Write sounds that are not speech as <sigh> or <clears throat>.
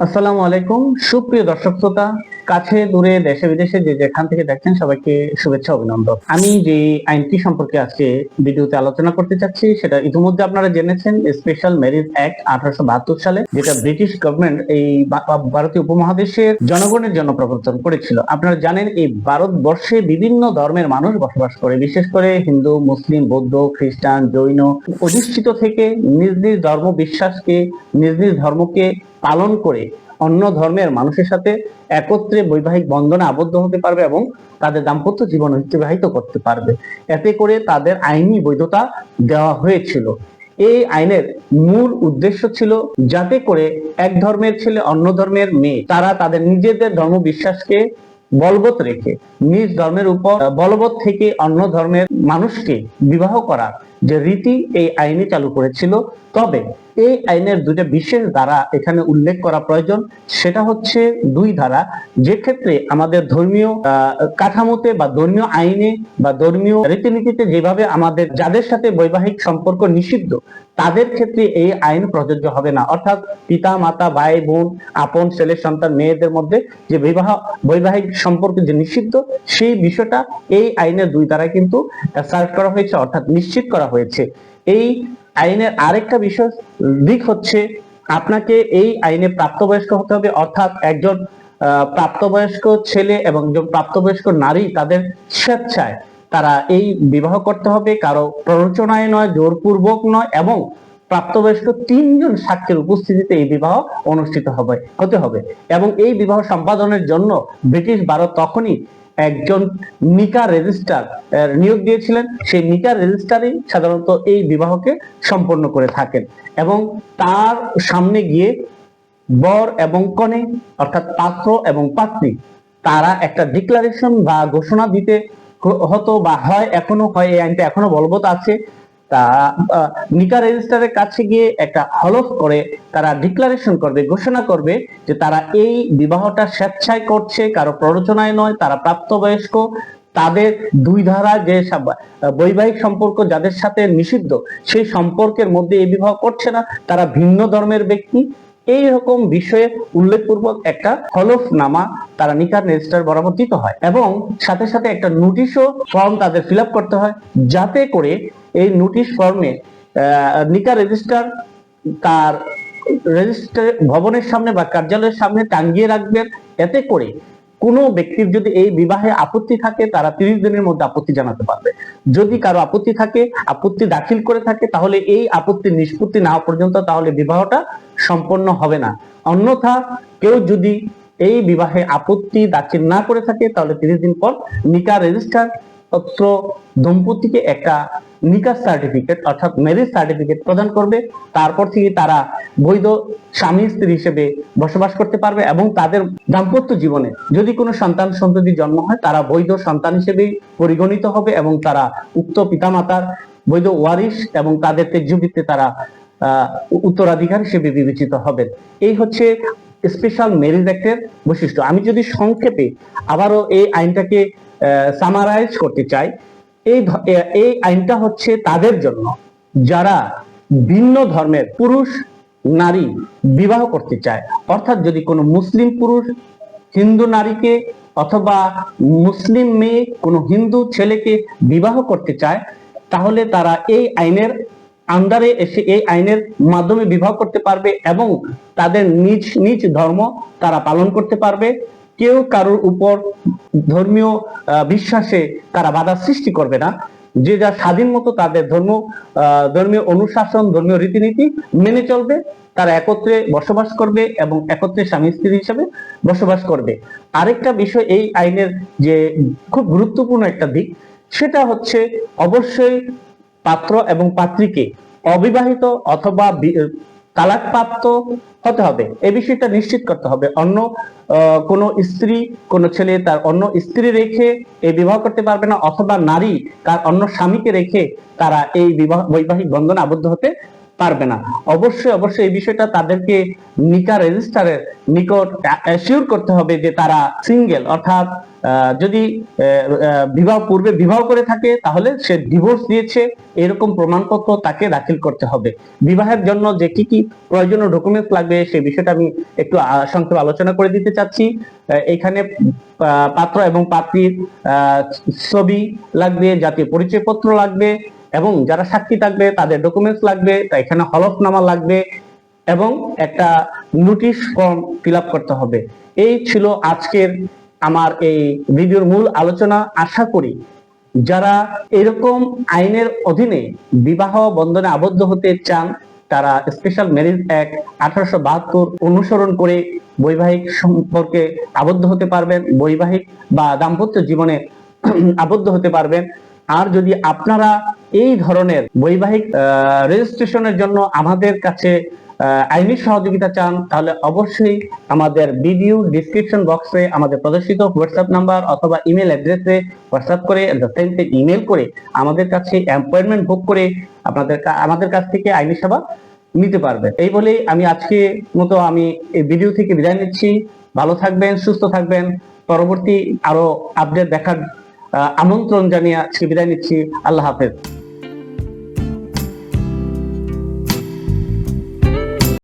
আসসালামু আলাইকুম সুপ্রিয় দর্শক শ্রোতা। কাছে, দূরে, দেশে, বিদেশে যে যেখান থেকে দেখছেন সবাইকে শুভেচ্ছা, অভিনন্দন। আমি যে আইনটি সম্পর্কে আজকে ভিডিওতে আলোচনা করতে চাচ্ছি, সেটা ইতিমধ্যে আপনারা জেনেছেন, স্পেশাল ম্যারিজ অ্যাক্ট আঠারোশো বাহাত্তর সালে, যেটা ব্রিটিশ গভর্নমেন্ট এই ভারতীয় উপমহাদেশের জনগণের জন্য প্রবর্তন করেছিল। আপনারা জানেন, এই ভারতবর্ষে বিভিন্ন ধর্মের মানুষ বসবাস করে, বিশেষ করে হিন্দু, মুসলিম, বৌদ্ধ, খ্রিস্টান, জৈন অধিষ্ঠিত থেকে নিজ নিজ ধর্ম বিশ্বাসকে, নিজ নিজ ধর্মকে পালন করে অন্য ধর্মের মানুষের সাথে একত্রে বৈবাহিক বন্ধনে আবদ্ধ হতে পারবে এবং তাদের দাম্পত্য জীবন অতিবাহিত করতে পারবে। এতে করে তাদের আইনি বৈধতা দেওয়া হয়েছিল। এই আইনের মূল উদ্দেশ্য ছিল যাতে করে এক ধর্মের ছেলে অন্য ধর্মের মেয়ে তারা তাদের নিজেদের ধর্ম বিশ্বাসকে বলবৎ রেখে নিজ ধর্মের উপর বলবৎ থেকে অন্য ধর্মের মানুষকে বিবাহ করার যে রীতি এই আইনে চালু করেছিল। তবে এই আইনের দুইটা বিশেষ ধারা এখানে উল্লেখ করা প্রয়োজন। সেটা হচ্ছে দুই ধারা। যে ক্ষেত্রে আমাদের ধর্মীয় কাঠামোতে বা ধর্মীয় আইনে বা ধর্মীয় রীতিনীতিতে যেভাবে আমাদের যাদের সাথে বৈবাহিক সম্পর্ক নিষিদ্ধ, তাদের ক্ষেত্রে এই আইন প্রযোজ্য হবে না। অর্থাৎ পিতা মাতা ভাই বোন আপন, ছেলে, সন্তান, মেয়েদের মধ্যে যে বিবাহ, বৈবাহিক সম্পর্ক যে নিষিদ্ধ, সেই বিষয়টা এই আইনের দুই দ্বারা কিন্তু সার্চ করা হয়েছে, অর্থাৎ নিশ্চিত করা হয়েছে। এই আইনের আরেকটা বিষয় দিক হচ্ছে আপনাকে এই আইনে প্রাপ্তবয়স্ক হতে হবে, অর্থাৎ একজন প্রাপ্তবয়স্ক ছেলে এবং একজন প্রাপ্তবয়স্ক নারী তাদের স্বেচ্ছায় তারা এই বিবাহ করতে হবে। কারও প্ররোচনায় নয়, জোরপূর্বক নয় এবং প্রাপ্তবয়স্ক তিনজন সাক্ষীর উপস্থিতিতে এই বিবাহ অনুষ্ঠিত হবে, হতে হবে। এবং এই বিবাহ সম্পাদনের জন্য ব্রিটিশ ভারত তখনই একজন নিকা রেজিস্ট্রার নিয়োগ দিয়েছিলেন। সেই নিকা রেজিস্ট্রারই সাধারণত এই বিবাহকে সম্পন্ন করে থাকেন এবং তার সামনে গিয়ে বর এবং কনে, অর্থাৎ পাত্র এবং পাত্রী তারা একটা ডিক্লারেশন বা ঘোষণা দিতে হতো বা হয়, এখনও হয়, এই আইনটা এখনও বলবৎ আছে। তা নিকা রেজিস্টারের কাছে গিয়ে একটা হলফ করে তারা ডিক্লারেশন করবে, ঘোষণা করবে যে তারা এই বিবাহটা স্বেচ্ছায় করছে, কারও প্ররোচনায় নয়, তারা প্রাপ্তবয়স্ক। তাদের দুই ধারা যে বৈবাহিক সম্পর্ক যাদের সাথে নিষিদ্ধ, সেই সম্পর্কের মধ্যে এই বিবাহ করছে না, তারা ভিন্ন ধর্মের ব্যক্তি। এই রকম বিষয়ে উল্লেখপূর্বক একটা হলফনামা তারা নিকার রেজিস্টার বরাবর দিতে হয় এবং সাথে সাথে একটা নোটিশও ফর্ম তাদের ফিল করতে হয়, যাতে করে এই নোটিশ ফর্মে নিকা রেজিস্টার তার রেজিস্টার ভবনের সামনে বা কার্যালয়ের সামনে টাঙ্গিয়ে রাখবেন। এতে করে কোনো ব্যক্তির যদি এই বিবাহে আপত্তি থাকে, তারা তিরিশ দিনের মধ্যে আপত্তি জানাতে পারবে। যদি কারও আপত্তি থাকে, আপত্তি দাখিল করে থাকে, তাহলে এই আপত্তি নিষ্পত্তি না পর্যন্ত তাহলে বিবাহটা সম্পন্ন হবে না। অন্যথা কেউ যদি এই বিবাহে আপত্তি দাখিল না করে থাকে, তাহলে তিরিশ দিন পর নিকা রেজিস্টার পত্র দম্পতিকে একটা নিকাশ সার্টিফিকেট অর্থাৎ ম্যারেজ সার্টিফিকেট প্রদান করবে। তারপর থেকে তারা বৈধ স্বামী স্ত্রী হিসেবে বসবাস করতে পারবে এবং তাদের দাম্পত্য জীবনে যদি কোনো সন্তান সন্ততি জন্ম হয়, তারা বৈধ সন্তান হিসেবেই পরিগণিত হবে এবং তারা উক্ত পিতামাতার বৈধ ওয়ারিশ এবং তাদের তেজ্যবৃত্তে তারা উত্তরাধিকার হিসেবে বিবেচিত হবেন। এই হচ্ছে স্পেশাল ম্যারেজ অ্যাক্টের বৈশিষ্ট্য। আমি যদি সংক্ষেপে আবারও এই আইনটাকে সামারাইজ করতে চাই। এই এই আইনটা হচ্ছে তাদের জন্য যারা ভিন্ন ধর্মের পুরুষ, নারী বিবাহ করতে চায়। অর্থাৎ যদি কোনো মুসলিম পুরুষ হিন্দু নারীকে অথবা মুসলিম মেয়ে কোনো হিন্দু ছেলেকে বিবাহ করতে চায়, তাহলে তারা এই আইনের আন্ডারে এসে এই আইনের মাধ্যমে বিবাহ করতে পারবে এবং তাদের নিজ নিজ ধর্ম তারা পালন করতে পারবে। কেউ কারোর উপর ধর্মীয় বিশ্বাসে তারা বাধা সৃষ্টি করবে না। যে যা স্বাধীন মতো তাদের ধর্ম ধর্মীয় অনুশাসন, ধর্মীয় রীতিনীতি মেনে চলবে, তারা একত্রে বসবাস করবে এবং একত্রে স্বামী স্ত্রী হিসেবে বসবাস করবে। আরেকটা বিষয় এই আইনের যে খুব গুরুত্বপূর্ণ একটা দিক, সেটা হচ্ছে অবশ্যই পাত্র এবং পাত্রীকে অবিবাহিত অথবা তালাকপ্রাপ্ত হতে হবে। এই বিষয়টা নিশ্চিত করতে হবে। অন্য কোনো স্ত্রী, কোনো ছেলে তার অন্য স্ত্রী রেখে এই বিবাহ করতে পারবে না, অথবা নারী তার অন্য স্বামীকে রেখে তারা এই বিবাহ, বৈবাহিক বন্ধনে আবদ্ধ হতে পারবে না। অবশ্যই অবশ্যই এই বিষয়টা তাদেরকে নিকা রেজিস্টারের নিকট অ্যাসিওর করতে হবে যে তারা সিঙ্গেল অর্থাৎ যদি বিবাহ পূর্বে বিবাহ করে থাকে, তাহলে সে ডিভোর্স দিয়েছে, এরকম প্রমাণপত্র তাকে দাখিল করতে হবে। বিবাহের জন্য যে কি কি প্রয়োজনীয় ডকুমেন্টস লাগবে সেই বিষয়টা আমি একটু সংক্ষেপে আলোচনা করে দিতে চাচ্ছি। এখানে পাত্র এবং পাত্রীর ছবি লাগবে, জাতীয় পরিচয়পত্র লাগবে, এবং যারা সাক্ষী থাকবে, তাদের ডকুমেন্টস লাগবে, তা এখানে হলফনামা লাগবে, এবং একটা নোটিশ ফর্ম ফিল করতে হবে। এই ছিল আজকের আমার এই ভিডিওর মূল আলোচনা আশা করি যারা এরকম আইনের অধীনে বিবাহ বন্ধনে আবদ্ধ হতে চান, তারা স্পেশাল ম্যারেজ অ্যাক্ট আঠারোশো বাহাত্তর অনুসরণ করে বৈবাহিক সম্পর্কে আবদ্ধ হতে পারবেন, বৈবাহিক বা দাম্পত্য জীবনে <clears throat> আবদ্ধ হতে পারবেন। আর যদি আপনারা এই ধরনের বৈবাহিক রেজিস্ট্রেশনের জন্য আমাদের কাছে আইনি সহযোগিতা চান, তাহলে অবশ্যই আমাদের ভিডিও ডিসক্রিপশন বক্সে আমাদের প্রদর্শিত হোয়াটসঅ্যাপ নাম্বার অথবা ইমেল অ্যাড্রেসে হোয়াটসঅ্যাপ করে ইমেল করে আমাদের কাছে অ্যাপয়েন্টমেন্ট বুক করে আপনাদের আমাদের কাছ থেকে আইনি সেবা নিতে পারবেন এই বলেই আমি আজকে মতো আমি এই ভিডিও থেকে বিদায় নিচ্ছি। ভালো থাকবেন, সুস্থ থাকবেন। পরবর্তী আরও আপডেট দেখার আমন্ত্রণ জানিয়ে আজকে বিদায় নিচ্ছি। আল্লাহ হাফেজ।